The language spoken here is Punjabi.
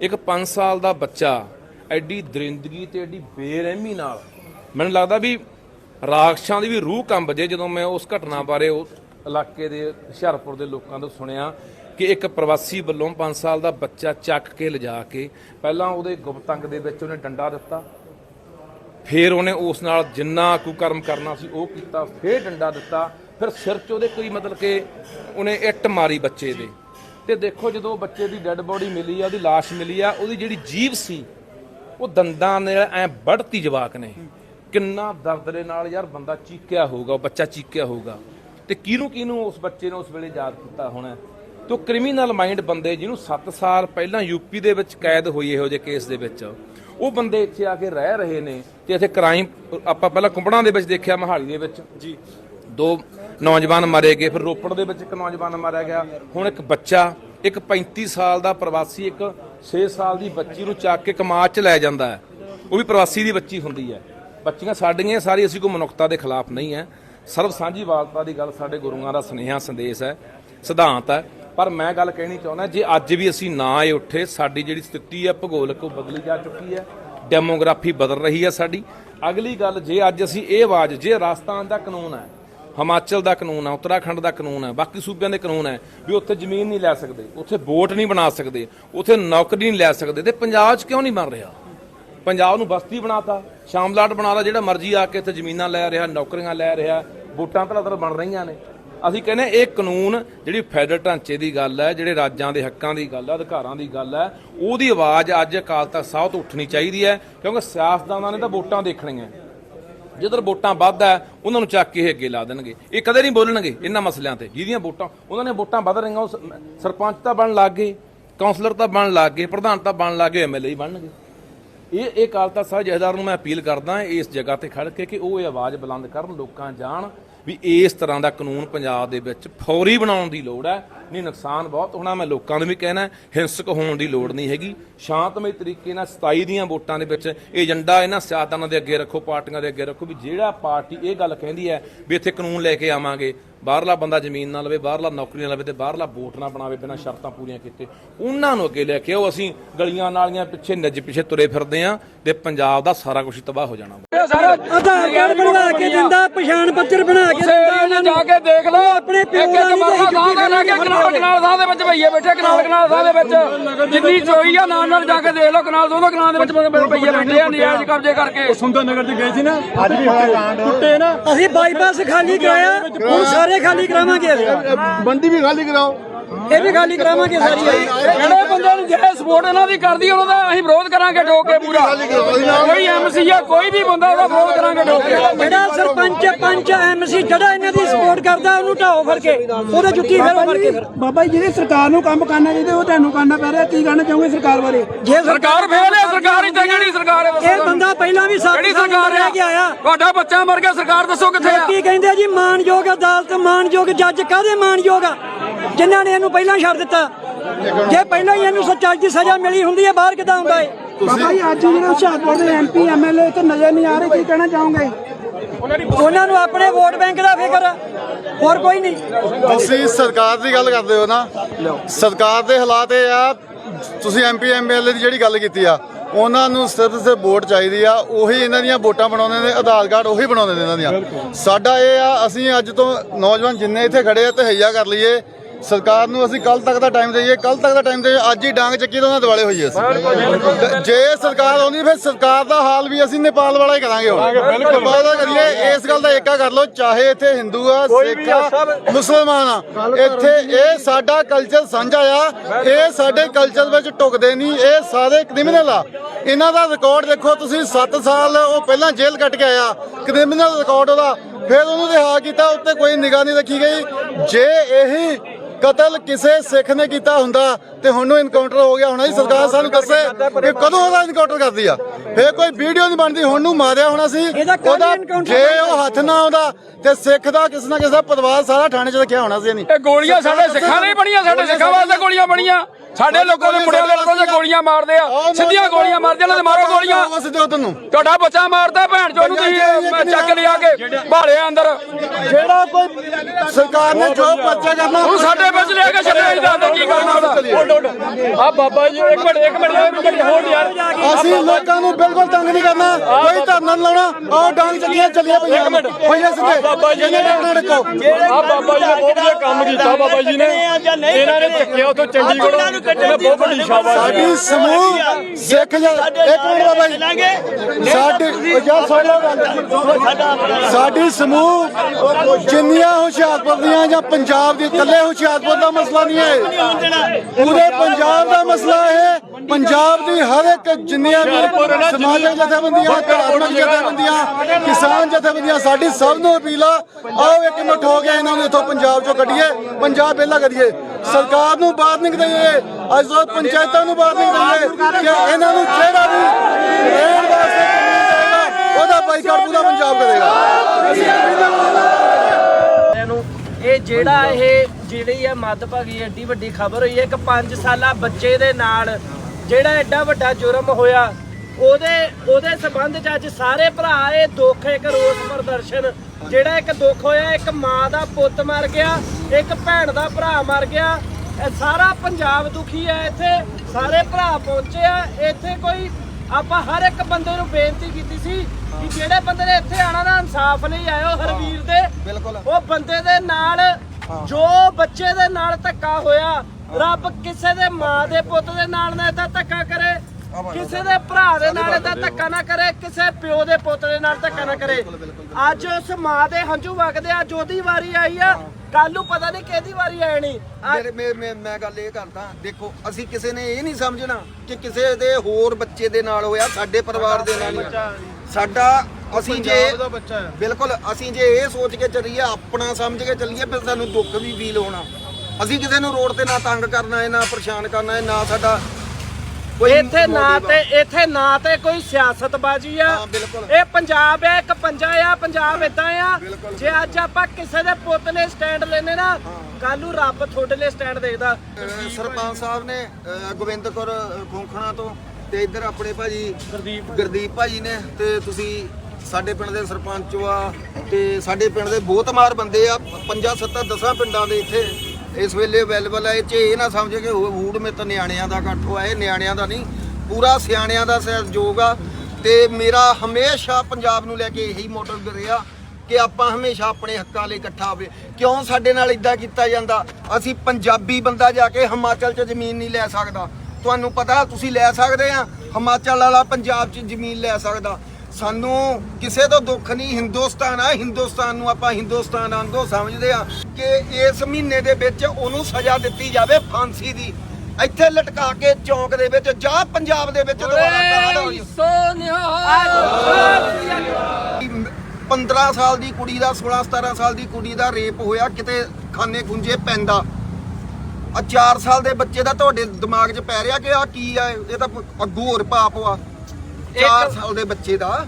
ਇੱਕ 5 ਸਾਲ ਦਾ ਬੱਚਾ, ਐਡੀ ਦਰਿੰਦਗੀ ਤੇ ਐਡੀ ਬੇਰਹਿਮੀ ਨਾਲ। ਮੈਨੂੰ ਲੱਗਦਾ ਵੀ ਰਾਖਸ਼ਾਂ ਦੀ ਵੀ ਰੂਹ ਕੰਬ ਜੇ ਜਦੋਂ ਮੈਂ ਉਸ ਘਟਨਾ ਬਾਰੇ ਉਸ ਇਲਾਕੇ ਦੇ, ਹੁਸ਼ਿਆਰਪੁਰ ਦੇ ਲੋਕਾਂ ਤੋਂ ਸੁਣਿਆ ਕਿ ਇੱਕ ਪ੍ਰਵਾਸੀ ਵੱਲੋਂ 5 ਸਾਲ ਦਾ ਬੱਚਾ ਚੱਕ ਕੇ ਲਿਜਾ ਕੇ ਪਹਿਲਾਂ ਉਹਦੇ ਗੁਪਤੰਗ ਦੇ ਵਿੱਚ ਉਹਨੇ ਡੰਡਾ ਦਿੱਤਾ, ਫਿਰ ਉਹਨੇ ਉਸ ਨਾਲ ਜਿੰਨਾ ਕੁਕਰਮ ਕਰਨਾ ਸੀ ਉਹ ਕੀਤਾ, ਫਿਰ ਡੰਡਾ ਦਿੱਤਾ, ਫਿਰ ਸਿਰ 'ਚ ਉਹਦੇ ਕੋਈ ਮਤਲਬ ਕਿ ਉਹਨੇ ਇੱਟ ਮਾਰੀ ਬੱਚੇ ਦੇ। ਤੇ ਦੇਖੋ ਜਦੋਂ ਬੱਚੇ ਦੀ ਡੈੱਡ ਬੋਡੀ ਮਿਲੀ ਆ, ਉਹਦੀ ਲਾਸ਼ ਮਿਲੀ ਆ, ਉਹਦੀ ਜਿਹੜੀ ਜੀਭ ਸੀ, ਉਹ ਦੰਦਾਂ ਨੇ ਐ ਵੱਢਤੀ ਜਵਾਕ ਨੇ। ਕਿੰਨਾ ਦਰਦ ਦੇ ਨਾਲ ਯਾਰ ਬੰਦਾ ਚੀਕਿਆ ਹੋਊਗਾ, ਉਹ ਬੱਚਾ ਚੀਕਿਆ ਹੋਊਗਾ। ਤੇ ਕਿਹਨੂੰ ਕਿਹਨੂੰ ਉਸ ਬੱਚੇ ਨੂੰ ਉਸ ਵੇਲੇ ਯਾਦ ਕੀਤਾ ਹੋਣਾ? ਤੋ ਕ੍ਰਿਮੀਨਲ ਮਾਈਂਡ ਬੰਦੇ ਜਿਹਨੂੰ 7 ਸਾਲ ਪਹਿਲਾਂ ਯੂਪੀ ਦੇ ਵਿੱਚ ਕੈਦ ਹੋਈ ਇਹੋ ਜਿਹੇ ਕੇਸ ਦੇ ਵਿੱਚ। ਉਹ ਬੰਦੇ ਇੱਥੇ ਆ ਕੇ ਰਹਿ ਰਹੇ ਨੇ ਤੇ ਇੱਥੇ ਕ੍ਰਾਈਮ ਆਪਾਂ ਪਹਿਲਾਂ ਕੁੰਬੜਾਂ ਦੇ ਵਿੱਚ ਦੇਖਿਆ, ਮਹਾਲੀ ਦੇ ਵਿੱਚ। ਜੀ। ਦੋ ਨੌਜਵਾਨ ਮਾਰੇ ਗਏ, ਫਿਰ ਰੋਪੜ ਦੇ ਵਿੱਚ ਇੱਕ ਨੌਜਵਾਨ ਮਾਰਿਆ ਗਿਆ। ਹੁਣ ਇੱਕ ਬੱਚਾ, ਇੱਕ 35 ਸਾਲ ਦਾ ਪ੍ਰਵਾਸੀ, ਇੱਕ 6 ਸਾਲ ਦੀ ਬੱਚੀ ਨੂੰ ਚੱਕ ਕੇ ਕਮਾਚ ਚ ਲੈ ਜਾਂਦਾ ਹੈ। ਉਹ ਵੀ ਪ੍ਰਵਾਸੀ ਦੀ ਬੱਚੀ ਹੁੰਦੀ ਹੈ। ਬੱਚੀਆਂ ਸਾਡੀਆਂ ਸਾਰੀ ਅਸੀਂ ਕੋਈ ਮਨੁੱਖਤਾ ਦੇ ਖਿਲਾਫ ਨਹੀਂ ਹੈ। ਸਰਬ ਸਾਂਝੀਵਾਲਤਾ ਦੀ ਗੱਲ ਸਾਡੇ ਗੁਰੂਆਂ ਦਾ ਸੁਨੇਹਾ, ਸੰਦੇਸ਼ ਹੈ, ਸਿਧਾਂਤ ਹੈ। ਪਰ ਮੈਂ ਗੱਲ ਕਹਿਣੀ ਚਾਹੁੰਦਾ, ਜੇ ਅੱਜ ਵੀ ਅਸੀਂ ਨਾ ਆਏ ਉੱਠੇ, ਸਾਡੀ ਜਿਹੜੀ ਸਥਿਤੀ ਹੈ, ਭੂਗੋਲਿਕ ਉਹ ਬਦਲੀ ਜਾ ਚੁੱਕੀ ਹੈ। ਡੈਮੋਗ੍ਰਾਫੀ ਬਦਲ ਰਹੀ ਹੈ ਸਾਡੀ। ਅਗਲੀ ਗੱਲ, ਜੇ ਅੱਜ ਅਸੀਂ ਇਹ ਆਵਾਜ਼, ਜੇ ਰਾਜਸਥਾਨ ਦਾ ਕਾਨੂੰਨ ਹੈ ਹਿਮਾਚਲ ਦਾ ਕਾਨੂੰਨ ਹੈ, ਉੱਤਰਾਖੰਡ ਦਾ ਕਾਨੂੰਨ ਹੈ, ਬਾਕੀ ਸੂਬਿਆਂ ਦੇ ਕਾਨੂੰਨ ਹੈ ਵੀ ਉੱਥੇ ਜ਼ਮੀਨ ਨਹੀਂ ਲੈ ਸਕਦੇ, ਉੱਥੇ ਵੋਟ ਨਹੀਂ ਬਣਾ ਸਕਦੇ, ਉੱਥੇ ਨੌਕਰੀ ਨਹੀਂ ਲੈ ਸਕਦੇ, ਤੇ ਪੰਜਾਬ 'ਚ ਕਿਉਂ ਨਹੀਂ ਬਣ ਰਿਹਾ? ਪੰਜਾਬ ਨੂੰ ਬਸਤੀ ਬਣਾਤਾ ਸ਼ਾਮਲਾਟ ਬਣਾਤਾ ਜਿਹੜਾ ਮਰਜ਼ੀ ਆ ਕੇ ਇੱਥੇ ਜ਼ਮੀਨਾਂ ਲੈ ਰਿਹਾ, ਨੌਕਰੀਆਂ ਲੈ ਰਿਹਾ, ਵੋਟਾਂ ਤਲਤਰ ਬਣ ਰਹੀਆਂ ਨੇ। ਅਸੀਂ ਕਹਿੰਦੇ ਇਹ ਕਾਨੂੰਨ ਜਿਹੜੀ ਫੈਡਰਲ ਢਾਂਚੇ ਦੀ ਗੱਲ ਹੈ, ਜਿਹੜੇ ਰਾਜਾਂ ਦੇ ਹੱਕਾਂ ਦੀ ਗੱਲ ਹੈ, ਅਧਿਕਾਰਾਂ ਦੀ ਗੱਲ ਹੈ, ਉਹਦੀ ਆਵਾਜ਼ ਅੱਜ ਅਕਾਲ ਤਖਤ ਸਾਹਿਬ ਤੋਂ ਉੱਠਣੀ ਚਾਹੀਦੀ ਹੈ, ਕਿਉਂਕਿ ਸਿਆਸਤਦਾਨਾਂ ਨੇ ਤਾਂ ਵੋਟਾਂ ਦੇਖਣੀਆਂ। ਜਿੱਧਰ ਵੋਟਾਂ ਵੱਧ ਹੈ, ਉਹਨਾਂ ਨੂੰ ਚੱਕ ਕੇ ਇਹ ਅੱਗੇ ਲਾ ਦੇਣਗੇ। ਇਹ ਕਦੇ ਨਹੀਂ ਬੋਲਣਗੇ ਇਹਨਾਂ ਮਸਲਿਆਂ ਤੇ, ਜਿਹਦੀਆਂ ਵੋਟਾਂ, ਉਹਨਾਂ ਨੇ ਵੋਟਾਂ ਵੱਧ ਰਹੀਆਂ, ਉਹ ਸਰਪੰਚ ਤਾਂ ਬਣ ਲੱਗ ਗਏ ਕਾਉਂਸਲਰ ਤਾਂ ਬਣ ਲੱਗ ਗਏ, ਪ੍ਰਧਾਨ ਤਾਂ ਬਣ ਲੱਗ ਗਏ ਐਮਐਲਏ ਹੀ ਬਣਨਗੇ। ਇਹ ਇਹ ਕਾਲ ਤਖਤ ਸਾਹਿਬ ਜਥੇਦਾਰ ਨੂੰ ਮੈਂ ਅਪੀਲ ਕਰਦਾ ਇਸ ਜਗ੍ਹਾ ਤੇ ਖੜ ਕੇ ਕਿ ਉਹ ਇਹ ਆਵਾਜ਼ ਬੁਲੰਦ ਕਰਨ, ਲੋਕਾਂ ਜਾਣ ਵੀ ਇਸ ਤਰ੍ਹਾਂ ਦਾ ਕਾਨੂੰਨ ਪੰਜਾਬ ਦੇ ਵਿੱਚ ਫੌਰੀ ਬਣਾਉਣ ਦੀ ਲੋੜ ਹੈ। ਨਹੀਂ, ਨੁਕਸਾਨ ਬਹੁਤ ਹੋਣਾ, ਮੈਂ ਲੋਕਾਂ ਨੂੰ ਵੀ ਕਹਿਣਾ ਹਿੰਸਕ ਹੋਣ ਦੀ ਲੋੜ ਨਹੀਂ ਹੈਗੀ। ਸ਼ਾਂਤਮਈ ਤਰੀਕੇ ਨਾਲ 27 ਦੀਆਂ ਵੋਟਾਂ ਦੇ ਵਿੱਚ ਏਜੰਡਾ ਇਹਨਾਂ ਸਿਆਸਤਾਂ ਦੇ ਅੱਗੇ ਰੱਖੋ, ਪਾਰਟੀਆਂ ਦੇ ਅੱਗੇ ਰੱਖੋ ਵੀ ਜਿਹੜਾ ਪਾਰਟੀ ਇਹ ਗੱਲ ਕਹਿੰਦੀ ਹੈ ਵੀ ਇੱਥੇ ਕਾਨੂੰਨ ਲੈ ਕੇ ਆਵਾਂਗੇ, ਬਾਹਰਲਾ ਬੰਦਾ ਜ਼ਮੀਨ ਨਾ ਲਵੇ, ਬਾਹਰਲਾ ਨੌਕਰੀ ਨਾ ਲਵੇ ਤੇ ਬਾਹਰਲਾ ਵੋਟ ਨਾ ਬਣਾਵੇ ਬਿਨਾਂ ਸ਼ਰਤਾਂ ਪੂਰੀਆਂ ਕੀਤੇ। ਉਹਨਾਂ ਨੂੰ ਅੱਗੇ ਲੈ ਕੇ ਆਓ, ਅਸੀਂ ਗਲੀਆਂ ਨਾਲੀਆਂ ਪਿੱਛੇ, ਨੱਜ ਪਿੱਛੇ ਤੁਰੇ ਫਿਰਦੇ ਆਂ ਤੇ ਪੰਜਾਬ ਦਾ ਸਾਰਾ ਕੁਝ ਤਬਾਹ ਹੋ ਜਾਣਾ ਆਧਾਰ ਕਾਰਡ ਬਣਾ ਕੇ ਦਿੰਦਾ, ਪਛਾਣ ਪੱਤਰ ਬਣਾ ਕੇ ਦਿੰਦਾ। ਨੂੰ ਜਾ ਕੇ ਦੇਖ ਲਓ ਆਪਣੇ ਪਿਓ ਇੱਕ ਨਹੀਂ ਗਾਂ ਦਾ ਲੈ ਕੇ ਕਨਾਲ ਕਨਾਲ ਸਾਹਿਬ ਦੇ ਵਿੱਚ ਭਈਏ ਬੈਠੇ ਕਨਾਲ ਕਨਾਲ ਸਾਹਿਬ ਦੇ ਵਿੱਚ। ਜਿੰਨੀ ਚੋਈ ਆ ਨਾਲ ਨਾਲ ਜਾ ਕੇ ਦੇਖ ਲਓ ਕਨਾਲ ਦੋਨੋਂ ਕਨਾਲ ਦੇ ਵਿੱਚ ਭਈਏ ਬੈਠੇ ਆ ਨਿਆਜ ਕਬਜ਼ੇ ਕਰਕੇ। ਸੁੰਦਰ ਨਗਰ ਚ ਗਏ ਸੀ ਨਾ ਅੱਜ ਵੀ ਹੋਇਆ ਕਾਂਡ। ਟੁੱਟੇ ਨਾ ਅਸੀਂ ਬਾਈਪਾਸ ਖਾਲੀ ਕਰਾਇਆ ਹੁਣ ਸਾਰੇ ਖਾਲੀ ਕਰਾਵਾਂਗੇ। ਬੰਦੀ ਵੀ ਖਾਲੀ ਕਰਾਓ। ਇਹ ਵੀ ਖਾਲੀ ਕਰਾਵਾਂਗੇ ਸਾਰੀ ਜਿਹੜੇ ਬੰਦੇ ਨੂੰ ਜੇ ਸਪੋਰਟ ਇਹਨਾਂ ਦੀ ਕਰਦੀ ਉਹਨਾਂ ਦਾ ਅਸੀਂ ਵਿਰੋਧ ਕਰਾਂਗੇ ਠੋਕ ਕੇ ਪੂਰਾ। ਕੋਈ ਐਮਸੀ ਆ ਕੋਈ ਵੀ ਬੰਦਾ ਉਹਦਾ ਵਿਰੋਧ ਕਰਾਂਗੇ ਠੋਕ। ਕੇ ਜਿਹੜਾ ਸਰਪੰਚ ਪੰਚ ਐਮਸੀ ਜਿਹੜਾ ਇਹਨਾਂ ਦੀ ਸਪੋਰਟ ਕਰਦਾ ਉਹਨੂੰ ਢਾਓ ਫੜ ਕੇ। ਉਹਦੇ ਜੁੱਤੀ ਫੇਰੋ ਫੜ ਕੇ ਫਿਰ। ਬਾਬਾ ਜੀ ਜਿਹੜੀ ਸਰਕਾਰ ਨੂੰ ਕੰਮ ਕਰਨਾ ਚਾਹੀਦਾ ਉਹ ਤੁਹਾਨੂੰ ਕਰਨਾ ਪੈ ਰਿਹਾ। ਕੀ ਕਹਿਣਾ ਚਾਹੋਗੇ ਸਰਕਾਰ ਬਾਰੇ? ਜੇ ਸਰਕਾਰ ਫੇਲ ਹੈ ਸਰਕਾਰ ਹੀ ਤੇ ਕਿਹੜੀ ਸਰਕਾਰ ਹੈ? ਇਹ ਬੰਦਾ ਪਹਿਲਾਂ ਵੀ ਸਾਲ ਸਰਕਾਰ ਰਹਿ ਕੇ ਆਇਆ। ਤੁਹਾਡਾ ਬੱਚਾ ਮਰ ਗਿਆ ਸਰਕਾਰ ਦੱਸੋ ਕਿੱਥੇ ਆ? ਕੀ ਕਹਿੰਦੇ ਜੀ ਮਾਨਯੋਗ ਅਦਾਲਤ ਮਾਨਯੋਗ ਜੱਜ ਕਾਹਦੇ ਮਾਨਯੋਗ ਆ? ਜਿਨ੍ਹਾਂ ਨੇ ਇਹਨੂੰ ਪਹਿਲਾਂ ਛੱਡ ਦਿੱਤਾ। ਜੇ ਪਹਿਲਾਂ ਹੀ ਇਹਨੂੰ ਸੱਚਾਈ ਦੀ ਸਜ਼ਾ ਮਿਲੀ ਹੁੰਦੀ ਹੈ ਬਾਹਰ ਕਿਦਾਂ ਹੁੰਦਾ ਏ ਬਾਬਾ ਜੀ ਅੱਜ ਜਿਹੜੇ ਹੁਸ਼ਿਆਰਪੁਰ ਦੇ ਐਮਪੀ ਐਮਐਲਏ ਇੱਥੇ ਨਜ਼ਰ ਨਹੀਂ ਆ ਰਹੇ ਕੀ ਕਹਿਣਾ ਚਾਹੋਗੇ? ਉਹਨਾਂ ਨੂੰ ਆਪਣੇ ਵੋਟ ਬੈਂਕ ਦਾ ਫਿਕਰ ਹੋਰ ਕੋਈ ਨਹੀਂ। ਤੁਸੀਂ ਸਰਕਾਰ ਦੀ ਗੱਲ ਕਰਦੇ ਹੋ ਨਾ। ਸਰਕਾਰ ਦੇ ਹਾਲਾਤ ਇਹ ਆ ਤੁਸੀਂ ਐਮਪੀ ਐਮਐਲਏ ਦੀ ਜਿਹੜੀ ਗੱਲ ਕੀਤੀ ਆ ਉਹਨਾਂ ਨੂੰ ਸਿਰਫ ਸਿਰਫ ਵੋਟ ਚਾਹੀਦੀ ਆ ਉਹੀ ਇਹਨਾਂ ਦੀਆਂ ਵੋਟਾਂ ਬਣਾਉਂਦੇ ਨੇ ਆਧਾਰ ਕਾਰਡ ਉਹੀ ਬਣਾਉਂਦੇ ਨੇ ਇਹਨਾਂ ਦੀਆਂ। ਸਾਡਾ ਇਹ ਆ ਅਸੀਂ ਅੱਜ ਤੋਂ ਨੌਜਵਾਨ ਜਿੰਨੇ ਇੱਥੇ ਖੜੇ ਆ ਤਹਈਆ ਕਰ ਲਈਏ। ਸਰਕਾਰ ਨੂੰ ਅਸੀਂ ਕੱਲ ਤੱਕ ਦਾ ਟਾਈਮ ਦੇਈਏ ਕੱਲ ਤੱਕ ਦਾ ਟਾਈਮ ਦੇਈਏ ਅੱਜ ਹੀ ਡਾਂਗ ਚੱਕੀ ਤਾਂ ਉਹਨਾਂ ਦਿਵਾਲੇ ਹੋਈਏ ਅਸੀਂ ਜੇ ਸਰਕਾਰ ਆਉਂਦੀ ਫਿਰ ਸਰਕਾਰ ਦਾ ਹਾਲ ਵੀ ਅਸੀਂ ਨੇਪਾਲ ਵਾਲਾ ਹੀ ਕਰਾਂਗੇ ਹੁਣ। ਬਿਲਕੁਲ ਵਾਅਦਾ ਕਰੀਏ ਇਸ ਗੱਲ ਦਾ ਏਕਾ ਕਰ ਲਓ ਚਾਹੇ ਇੱਥੇ ਹਿੰਦੂ ਆ ਸਿੱਖ ਆ ਮੁਸਲਮਾਨ ਆ ਇੱਥੇ ਇਹ ਸਾਡਾ ਕਲਚਰ ਸਾਂਝਾ ਆ ਇਹ ਸਾਡੇ ਕਲਚਰ ਵਿੱਚ ਟੁਕਦੇ ਨਹੀਂ ਇਹ ਸਾਰੇ ਕ੍ਰਿਮੀਨਲ ਆ। ਇਹਨਾਂ ਦਾ ਰਿਕਾਰਡ ਦੇਖੋ ਤੁਸੀਂ 7 ਸਾਲ ਉਹ ਪਹਿਲਾਂ ਜੇਲ੍ਹ ਕੱਟ ਕੇ ਆਇਆ ਕ੍ਰਿਮੀਨਲ ਰਿਕਾਰਡ ਉਹਦਾ। ਫਿਰ ਉਹਨੂੰ ਰਿਹਾ ਕੀਤਾ ਉੱਤੇ ਕੋਈ ਨਿਗਾਹ ਨਹੀਂ ਰੱਖੀ ਗਈ। ਜੇ ਇਹੀ ਕਤਲ ਕਿਸੇ ਸਿੱਖ ਨੇ ਕੀਤਾ ਹੁੰਦਾ ਤੇ ਹੁਣ ਨੂੰ ਇਨਕਾਊਂਟਰ ਹੋ ਗਿਆ। ਹੋਣਾ ਜੀ ਸਰਕਾਰ ਸਾਨੂੰ ਦੱਸੇ ਕਿ ਕਦੋਂ ਉਹਦਾ ਇਨਕਾਊਂਟਰ ਕਰਦੀ ਆ। ਫੇਰ ਕੋਈ ਵੀਡੀਓ ਨਹੀਂ ਬਣਦੀ ਹੁਣ ਨੂੰ ਮਾਰਿਆ ਹੋਣਾ ਸੀ। ਉਹਦਾ ਜੇ ਉਹ ਹੱਥ ਨਾ ਆਉਂਦਾ ਤੇ ਸਿੱਖ ਦਾ ਕਿਸੇ ਨਾ ਕਿਸੇ ਦਾ ਪਰਿਵਾਰ ਸਾਰਾ ਥਾਣੇ 'ਚ ਰੱਖਿਆ ਹੋਣਾ ਸੀ ਨਹੀਂ ਇਹ ਗੋਲੀਆਂ ਸਾਡੇ ਸਿੱਖਾਂ ਲਈ ਬਣੀਆਂ ਸਾਡੇ ਸਿੱਖਾਂ ਵਾਸਤੇ ਗੋਲੀਆਂ ਬਣੀਆਂ। ਸਾਡੇ ਲੋਕਾਂ ਦੇ ਮੁੰਡਿਆਂ ਦੇ ਲੱਤਾਂ 'ਚ ਗੋਲੀਆਂ ਮਾਰਦੇ ਆ ਸਿੱਧੀਆਂ ਗੋਲੀਆਂ ਮਾਰਦੇ ਇਹਨਾਂ ਦੇ ਮਾਰੋ ਗੋਲੀਆਂ। ਬਸ ਦੇ ਉਧਰ ਨੂੰ। ਤੁਹਾਡਾ ਬੱਚਾ ਮਾਰਦਾ ਭੈਣ ਚੋਂ ਨੂੰ ਤੁਸੀਂ ਚੱਕ ਲਿਆ ਕੇ ਭਾਲੇ ਅੰਦਰ। ਜਿਹੜਾ ਕੋਈ ਸਰਕਾਰ ਨੇ ਜੋ ਪਰਚਾ ਕਰਨਾ ਤੂੰ ਸਾਡੇ ਵਿੱਚ ਲੈ ਕੇ ਛੱਡਿਆ ਦੱਸ ਕੀ ਕਰਨਾ? ਆ ਬਾਬਾ ਜੀ ਇੱਕ ਮਿੰਟ ਇੱਕ ਮਿੰਟ ਇੱਕ ਮਿੰਟ ਹੋਲਡ ਯਾਰ। ਅਸੀਂ ਲੋਕਾਂ ਨੂੰ ਬਿਲਕੁਲ ਤੰਗ ਨਹੀਂ ਕਰਨਾ। ਕੋਈ ਧਰਨਾ ਨਹੀਂ ਲਾਉਣਾ। ਆਹ ਡਾਂਗ ਚੱਲੀਆਂ ਚੱਲੀਆਂ ਪਈਆਂ। ਪਈਆਂ ਸਿੱਧੇ। ਬਾਬਾ ਜੀ ਨੇ ਰੱਖੋ ਆ ਬਾਬਾ ਜੀ ਨੇ ਬਹੁਤ ਵਧੀਆ ਕੰਮ ਕੀਤਾ ਬਾਬਾ ਜੀ ਨੇ। ਇਹਨਾਂ ਨੇ ਚੱਕਿਆ ਉਥੋਂ ਚੰਡੀਗੜ੍ਹ। ਇਹਨੇ ਬਹੁਤ ਵੱਡੀ ਸ਼ਾਬਾਸ਼ ਸਾਡੀ ਸਮੂਹ ਸਿੱਖ ਜਾਂ। ਇੱਕ ਮਿੰਟ ਬਾਬਾ ਜੀ। ਸਾਡੀ ਲਓ ਗੱਲ। ਸਾਡੀ ਸਮੂਹ ਜਿੰਨੀਆਂ ਹੁਸ਼ਿਆਰਪੁਰ ਦੀਆਂ ਜਾਂ ਪੰਜਾਬ ਦੀ ਇਕੱਲੇ ਹੁਸ਼ਿਆਰਪੁਰ ਦਾ ਮਸਲਾ ਨਹੀਂ ਹੈ। ਪੂਰੇ ਪੰਜਾਬ ਦਾ ਮਸਲਾ ਹੈ। ਪੰਜਾਬ ਦੀ ਹਰ ਇੱਕ ਜਿੰਨੀਆਂ ਵੀ ਸਮਾਜਿਕ ਜਥੇਬੰਦੀਆਂ ਧਾਰਮਿਕ ਜਥੇਬੰਦੀਆਂ ਕਿਸਾਨ ਜਥੇਬੰਦੀਆਂ ਸਾਡੀ ਸਭ ਨੂੰ ਅਪੀਲ ਆ। ਆਓ ਇੱਕ ਮਿੰਟ ਹੋ ਗਿਆ ਇਹਨਾਂ ਨੂੰ ਇੱਥੋਂ ਪੰਜਾਬ ਚੋਂ ਕੱਢੀਏ। ਪੰਜਾਬ ਪਹਿਲਾਂ ਕਰੀਏ। ਸਰਕਾਰ ਨੂੰ ਬਾਹਰ ਨਹੀਂ ਦਈਏ ਅੱਜ ਤੋਂ ਪੰਚਾਇਤਾਂ ਨੂੰ ਬਾਹਰ ਨਹੀਂ ਦਈਏ ਕਿ ਇਹਨਾਂ ਨੂੰ ਜਿਹੜਾ ਵੀ ਰਹਿਣ ਵਾਸਤੇ ਉਹਦਾ ਬਾਈਕਾਟ ਪੂਰਾ ਪੰਜਾਬ ਕਰੇਗਾ। ਇਹ ਜਿਹੜਾ ਇਹ ਜਿਹੜੀ ਹੈ ਮੱਧਭਾਗੀ ਐਡੀ ਵੱਡੀ ਖਬਰ ਹੋਈ ਹੈ ਇੱਕ 5 ਸਾਲਾ ਬੱਚੇ ਦੇ ਨਾਲ ਜਿਹੜਾ ਐਡਾ ਵੱਡਾ ਜੁਰਮ ਹੋਇਆ ਉਹਦੇ ਉਹਦੇ ਸਬੰਧ ਚ ਅੱਜ ਸਾਰੇ ਭਰਾ ਇਹ ਦੁੱਖ ਇੱਕ ਰੋਸ ਪ੍ਰਦਰਸ਼ਨ ਜਿਹੜਾ ਇੱਕ ਦੁੱਖ ਹੋਇਆ ਇੱਕ ਮਾਂ ਦਾ ਪੁੱਤ ਮਰ ਗਿਆ ਇੱਕ ਭੈਣ ਦਾ ਭਰਾ ਮਰ ਗਿਆ ਇਹ ਸਾਰਾ ਪੰਜਾਬ ਦੁਖੀ ਹੈ ਇੱਥੇ ਸਾਰੇ ਭਰਾ ਪਹੁੰਚੇ ਆ ਇੱਥੇ ਕੋਈ ਆਪਾਂ ਹਰ ਇੱਕ ਬੰਦੇ ਨੂੰ ਬੇਨਤੀ ਕੀਤੀ ਸੀ ਕਿ ਜਿਹੜੇ ਬੰਦੇ ਨੇ ਇੱਥੇ ਆਣਾ ਨਾ ਇਨਸਾਫ ਲਈ ਆਇਓ ਹਰਵੀਰ ਦੇ ਬਿਲਕੁਲ। ਉਹ ਬੰਦੇ ਦੇ ਨਾਲ ਜੋ ਬੱਚੇ ਦੇ ਨਾਲ ਧੱਕਾ ਹੋਇਆ ਰੱਬ ਕਿਸੇ ਦੇ ਮਾਂ ਦੇ ਪੁੱਤ ਦੇ ਨਾਲ ਨਾ ਏਦਾਂ ਧੱਕਾ ਕਰੇ। ਕਿਸੇ ਦੇ ਭਰਾ ਦੇ ਨਾਲ ਏਦਾਂ ਧੱਕਾ ਨਾ ਕਰੇ ਕਿਸੇ ਪਿਓ ਦੇ ਪੁੱਤ ਦੇ ਨਾਲ ਧੱਕਾ ਨਾ ਕਰੇ। ਅੱਜ ਉਸ ਮਾਂ ਦੇ ਹੰਝੂ ਵਗਦੇ ਆ ਜੋਦੀ ਵਾਰੀ ਆਈ ਆ। ਕੱਲ ਨੂੰ ਪਤਾ ਨਹੀਂ ਕਿਹਦੀ ਵਾਰੀ ਆਣੀ ਮੇਰੇ ਮੈਂ ਗੱਲ ਇਹ ਕਰਦਾ ਦੇਖੋ ਅਸੀਂ ਕਿਸੇ ਨੇ ਇਹ ਨਹੀਂ ਸਮਝਣਾ ਕਿ ਕਿਸੇ ਦੇ ਹੋਰ ਬੱਚੇ ਦੇ ਨਾਲ ਹੋਇਆ ਸਾਡੇ ਪਰਿਵਾਰ ਦੇ ਨਾਲ ਸਾਡਾ ਅਸੀਂ ਜੇ ਬਿਲਕੁਲ ਅਸੀਂ ਜੇ ਇਹ ਸੋਚ ਕੇ ਚੱਲੀਏ ਆਪਣਾ ਸਮਝ ਕੇ ਚੱਲੀਏ ਫਿਰ ਸਾਨੂੰ ਦੁੱਖ ਵੀ ਫੀਲ ਹੋਣਾ। ਅਸੀਂ ਕਿਸੇ ਨੂੰ ਰੋਡ ਤੇ ਨਾ ਤੰਗ ਕਰਨਾ ਹੈ ਨਾ ਪਰੇਸ਼ਾਨ ਕਰਨਾ ਹੈ ਨਾ ਸਾਡਾ ਇੱਥੇ ਨਾ motive ਆ। ਤੇ ਇੱਥੇ ਨਾ ਤੇ ਕੋਈ ਸਿਆਸਤਬਾਜ਼ੀ ਆ। ਹਾਂ, ਬਿਲਕੁਲ। ਇਹ ਪੰਜਾਬ ਹੈ ਇੱਕ ਪੰਜਾ ਆ ਪੰਜਾਬ ਇਦਾਂ ਆ। ਜੇ ਅੱਜ ਆਪਾਂ ਕਿਸੇ ਦੇ ਪੁੱਤ ਲਈ ਸਟੈਂਡ ਲੈਨੇ ਨਾ ਕੱਲ ਨੂੰ ਰੱਬ ਤੁਹਾਡੇ ਲਈ ਸਟੈਂਡ ਦੇਖਦਾ। ਅਹ ਸਰਪੰਚ ਸਾਹਿਬ ਨੇ ਅਹ ਗੋਬਿੰਦ ਕੌਰ ਖੋਖਣਾ ਤੋਂ ਤੇ ਇੱਧਰ ਆਪਣੇ ਭਾਜੀ ਗੁਰਦੀਪ। ਗੁਰਦੀਪ ਭਾਜੀ ਨੇ ਤੇ ਤੁਸੀਂ ਸਾਡੇ ਪਿੰਡ ਦੇ ਸਰਪੰਚ ਵਾ ਤੇ ਸਾਡੇ ਪਿੰਡ ਦੇ ਬਹੁਤ ਮਾਰ ਬੰਦੇ ਆ, ਪੰਜਾਂ ਸੱਤਾਂ ਦਸਾਂ ਪਿੰਡਾਂ ਦੇ ਇੱਥੇ। ਇਸ ਵੇਲੇ ਅਵੇਲੇਬਲ ਆ, ਇਹ ਚ ਇਹ ਨਾ ਸਮਝੇ ਕਿ ਹੂੜ ਮੇ ਤਾਂ ਨਿਆਣਿਆਂ ਦਾ ਇਕੱਠ ਹੋਇਆ, ਇਹ ਨਿਆਣਿਆਂ ਦਾ ਨਹੀਂ, ਪੂਰਾ ਸਿਆਣਿਆਂ ਦਾ ਸਹਿਯੋਗ ਆ। ਤੇ ਮੇਰਾ ਹਮੇਸ਼ਾ ਪੰਜਾਬ ਨੂੰ ਲੈ ਕੇ ਇਹੀ ਮੋਟਿਵ ਰਿਹਾ ਕਿ ਆਪਾਂ ਹਮੇਸ਼ਾ ਆਪਣੇ ਹੱਕਾਂ ਲਈ ਇਕੱਠਾ ਹੋਵੇ। ਕਿਉਂ ਸਾਡੇ ਨਾਲ ਇਦਾਂ ਕੀਤਾ ਜਾਂਦਾ? ਅਸੀਂ ਪੰਜਾਬੀ ਬੰਦਾ ਜਾ ਕੇ ਹਿਮਾਚਲ 'ਚ ਜ਼ਮੀਨ ਨਹੀਂ ਲੈ ਸਕਦਾ। ਤੁਹਾਨੂੰ ਪਤਾ, ਤੁਸੀਂ ਲੈ ਸਕਦੇ ਆ, ਹਿਮਾਚਲ ਵਾਲਾ ਪੰਜਾਬ 'ਚ ਜ਼ਮੀਨ ਲੈ ਸਕਦਾ। ਸਾਨੂੰ ਕਿਸੇ ਤੋਂ ਦੁੱਖ ਨਹੀਂ ਹਿੰਦੁਸਤਾਨ ਆ ਹਿੰਦੁਸਤਾਨ ਨੂੰ ਆਪਾਂ ਹਿੰਦੁਸਤਾਨ ਆਂਗੋ ਸਮਝਦੇ ਆ ਕਿ ਇਸ ਮਹੀਨੇ ਦੇ ਵਿੱਚ ਉਹਨੂੰ ਸਜ਼ਾ ਦਿੱਤੀ ਜਾਵੇ ਫਾਂਸੀ ਦੀ। ਇੱਥੇ ਲਟਕਾ ਕੇ ਚੌਂਕ ਦੇ ਵਿੱਚ ਜਾਂ ਪੰਜਾਬ ਦੇ ਵਿੱਚ ਦੁਬਾਰਾ ਕਾਢ ਹੋਈ 15 ਸਾਲ ਦੀ ਕੁੜੀ ਦਾ 16 17 ਸਾਲ ਦੀ ਕੁੜੀ ਦਾ ਰੇਪ ਹੋਇਆ ਕਿਤੇ ਖਾਨੇ ਗੁੰਜੇ ਪੈਂਦਾ। ਆ 4 ਸਾਲ ਦੇ ਬੱਚੇ ਦਾ ਤੁਹਾਡੇ ਦਿਮਾਗ 'ਚ ਪੈ ਰਿਹਾ ਕਿ ਆ ਕੀ ਆ ਇਹ ਤਾਂ ਅੱਗੂ ਹੋਰ ਪਾਪ ਆ 4 ਸਾਲ ਦੇ ਬੱਚੇ ਦਾ।